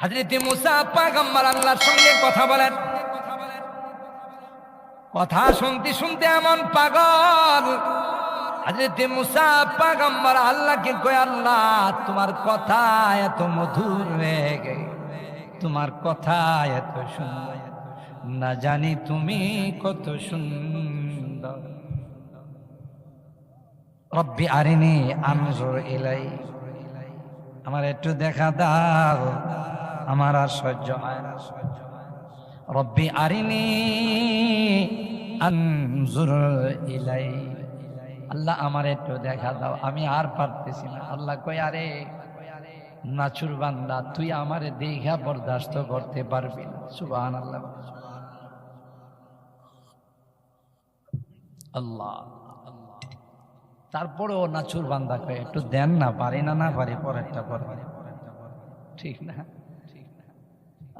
হাজরত মুসা পাগম্বর আল্লাহর সঙ্গে কথা বলেন। কথা শুনতে শুনতে এমন পাগল। হাজরত মুসা পাগম্বর আল্লাহকে কয়, আল্লাহ, তোমার কথা এত মধুর হয়ে গে তোমার কথা এত সুন্দর। না জানি তুমি কত সুন্দর। রব্বি আরিনি আনজুর ইলাই আমার একটু দেখা দাও। আমার আর সহ্য হয় রব্বি আরিনি ইলাই। আল্লাহ আমার একটু দেখা দাও, আমি আর পারতেছি না। আল্লাহ কই, আরে নাচুর বান্দা, তুই আমারে দেখা বরদাস্ত করতে পারবি না। সুবহান আল্লাহ। আল্লাহ তারপরেও নাচুর বান্দা কয়ে, একটু দেন না, পারি না না পারি, পরেরটা পর ঠিক না?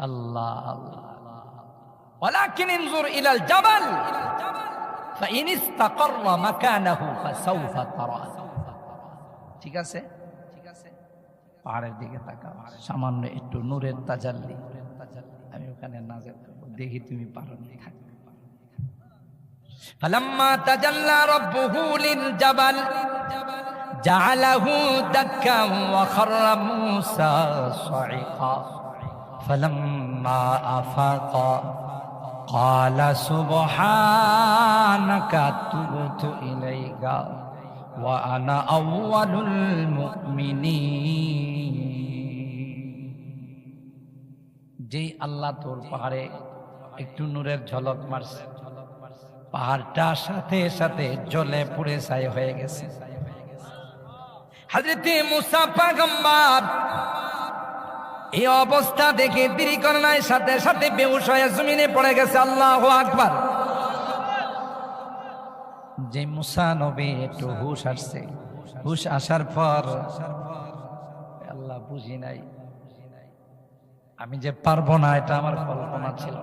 আল্লাহ আল্লাহ ولكن انظر إلى الجبل فإن استقر مكانه فسوف ترى ঠিক আছে পাহাড়ের দিকে তাকাও সামান্য একটু নূরের তাজাল্লি আমি ওখানে নাজের করবো দেখি তুমি পারো নি থাকবে فلما تجلى ربه للجبل جعله دكا وخر موسى صعقا فلما أفاق قال سبحانك تبت إليك وأنا أول المؤمنين যেই আল্লাহ তোর পাহাড়ে একটু নূরের ঝলক মারছে পাহাড়টা সাথে সাথে জলে পুড়ে ছাই হয়ে গেছে হাজরতে মুসা পাগম্বার এই অবস্থা দেখে দেরি করে নাই সাথে সাথে বেউস হয়ে জমিনে পড়ে গেছে আল্লাহ আকবার। যে মুসা নবী একটু হুশ আসছে। হুশ আসার পর আল্লাহ বুঝি নাই। আমি যে পারব না, এটা আমার কল্পনা ছিল।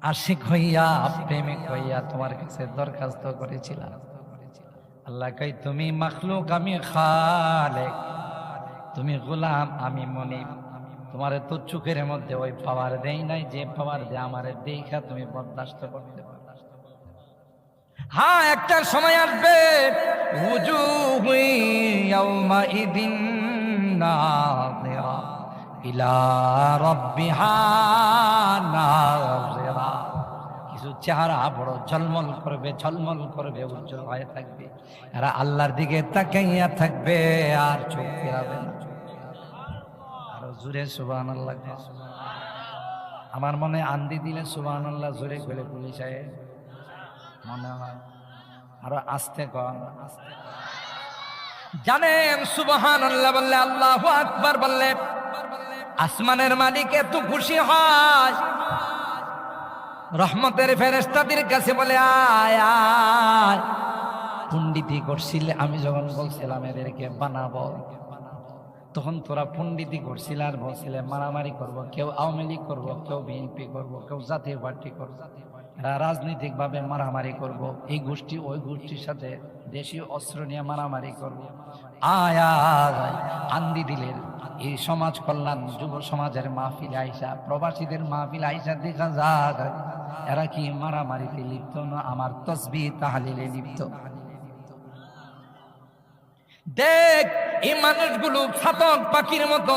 আশিক হইয়া, প্রেমিক হইয়া তোমার কাছে দরখাস্ত করেছিলাম। আল্লাহ কই তুমি মাখলুক, আমি খালেক। তুমি গোলাম, আমি মনি তোমার তো চোখের মধ্যে ওই পাওয়ার দেই নাই, যে পাওয়ার দে আমার দেখা তুমি বরদাস্ত করতে হ্যাঁ একটা সময় আসবে ইলা রাব্বিহা নাযিরা। কিছু চেহারা বড় ঝলমল করবে ঝলমল করবে, উজ্জ্বল হয়ে থাকবে। এরা আল্লাহর দিকে তাকাইয়া থাকবে, আর চোখ ফেরাবে না। জোরে সুবান আল্লাহ আমার মনে আন্দি দিলে সুবান আল্লাহ জোরে গেলে পুলিশ মনে হয়। আরও আস্তে কর। আস্তে জানেন সুবহান আল্লাহ বললে আল্লাহ আকবার বললে, আসমানের মালিক এত খুশি হয়। রহমতের ফেরেস্তাদের কাছে বলে, আয় আয়। পণ্ডিতি করছিলে, আমি যখন বলছিলাম এদেরকে বানাবো, তখন তোরা পণ্ডিতি করছিল আর বলছিলে, মারামারি করব, কেউ আওয়ামী লীগ করব, কেউ বিএনপি করব, কেউ জাতীয় পার্টি করব। এরা রাজনৈতিক ভাবে মারামারি করব, এই গোষ্ঠী ওই গোষ্ঠীর সাথে দেশীয় অস্ত্র নিয়ে মারামারি করব। আয়া আন্দি দিলের এই সমাজ কল্যাণ, যুব সমাজের মাহফিল আইসা, প্রবাসীদের মাহফিল আইসা দেখা যাক, এরা কি মারামারিতে লিপ্ত না আমার তসবি তাহালিলে লিপ্ত? দেখ, এই মানুষগুলো ছাতক পাখির মতো